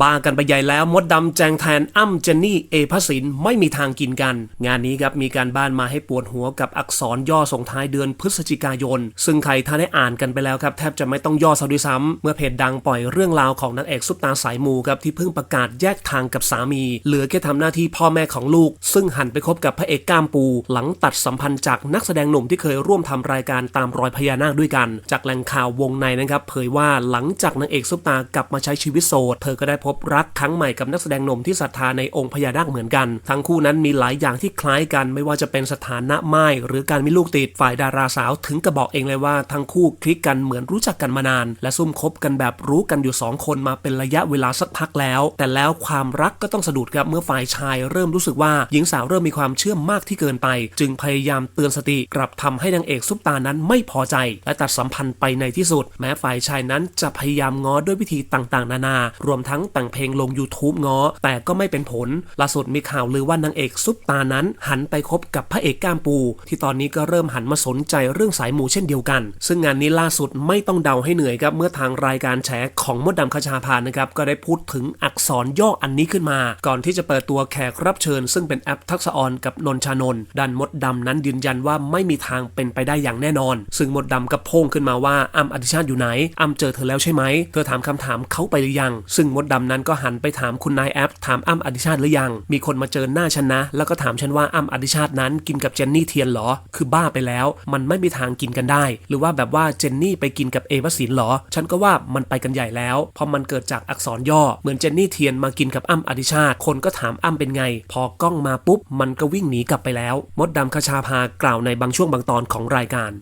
บ้ากันไปใหญ่แล้วมดดำแจงแทนอ้ำเจนนี่เอพสินไม่มีทางกินกัน งานนี้ครับมีการบ้านมาให้ปวดหัวกับอักษรย่อส่งท้ายเดือนพฤศจิกายน ซึ่งใครท่านได้อ่านกันไปแล้วครับ แทบจะไม่ต้องย่อซะด้วยซ้ำเมื่อเพจดังปล่อยเรื่องราวของนางเอกซุปตาสายมูครับที่เพิ่งประกาศแยกทางกับสามี เหลือแค่ทำหน้าที่พ่อแม่ของลูก ซึ่งหันไปคบกับพระเอกก้ามปู หลังตัดสัมพันธ์จากนักแสดงหนุ่มที่เคยร่วมทำรายการตามรอยพญานาคด้วยกัน จากแหล่งข่าววงในนะครับเผยว่าหลังจากนางเอกซุปตากลับมาใช้ชีวิตโสดเธอก็ได้พบรักครั้งใหม่กับนักแสดงหนุ่มที่ศรัทธาในองค์พญานาคเหมือนกัน ทั้งคู่นั้นมีหลายอย่างที่คล้ายกัน ไม่ว่าจะเป็นสถานะไม้หรือการมีลูกติดฝ่ายดาราสาวถึงกระบอกเองเลยว่าทั้งคู่คลิกกันเหมือนรู้จักกันมานาน และซุ่มคบกันแบบรู้กันอยู่สองคนมาเป็นระยะเวลาสักพักแล้ว แต่แล้วความรักก็ต้องสะดุดครับเมื่อฝ่ายชายเริ่มรู้สึกว่าหญิงสาวเริ่มมีความเชื่อมากที่เกินไป จึงพยายามเตือนสติกลับทำให้นางเอกซุปตานั้นไม่พอใจ และตัดสัมพันธ์ไปในที่สุด แม้ฝ่ายชายนั้นจะพยายามง้อด้วยวิธีต่างๆ นานา รวมทั้งแต่งเพลงลง YouTube ง้อ แต่ก็ไม่เป็นผล ล่าสุดมีข่าวลือว่านางเอกซุปตานั้น หันไปคบกับพระเอกก้ามปู ที่ตอนนี้ก็เริ่มหันมาสนใจเรื่องสายมูเช่นเดียวกัน ซึ่งงานนี้ล่าสุดไม่ต้องเดาให้เหนื่อยครับเมื่อทางรายการแฉของมดดำคชาพานนะครับก็ได้พูดถึงอักษรย่ออันนี้ขึ้นมา ก่อนที่จะเปิดตัวแขกรับเชิญ ซึ่งเป็นแอปทักษะออนกับนนชานนดันมดดำนั้นยืนยันว่าไม่มีทางเป็นไปได้อย่างแน่นอน ซึ่งมดดำก็โพ่งขึ้นมาว่าอ้ำอธิชาติอยู่ไหนอ้ำเจอเธอแล้วใช่ไหมเธอถามคำถามเขาไปหรือยัง ซึ่งมดดำนั้นก็หันไปถามคุณนายแอป ถามอ้ำอธิชาติหรือยัง มีคนมาเจอหน้าฉันนะ แล้วก็ถามฉันว่าอ้ำอธิชาตินั้นกินกับเจนนี่เทียนหรอ คือบ้าไปแล้ว มันไม่มีทางกินกันได้ หรือว่าแบบว่าเจนนี่ไปกินกับเอวสินหรอ ฉันก็ว่ามันไปกันใหญ่แล้ว เพราะมันเกิดจากอักษรย่อ เหมือนเจนนี่เทียนมากินกับอ้ำอธิชาติ คนก็ถามอ้ำเป็นไง พอกล้องมาปุ๊บ มันก็วิ่งหนีกลับไปแล้ว มดดำคชาพากล่าวในบางช่วงบางตอนของรายการ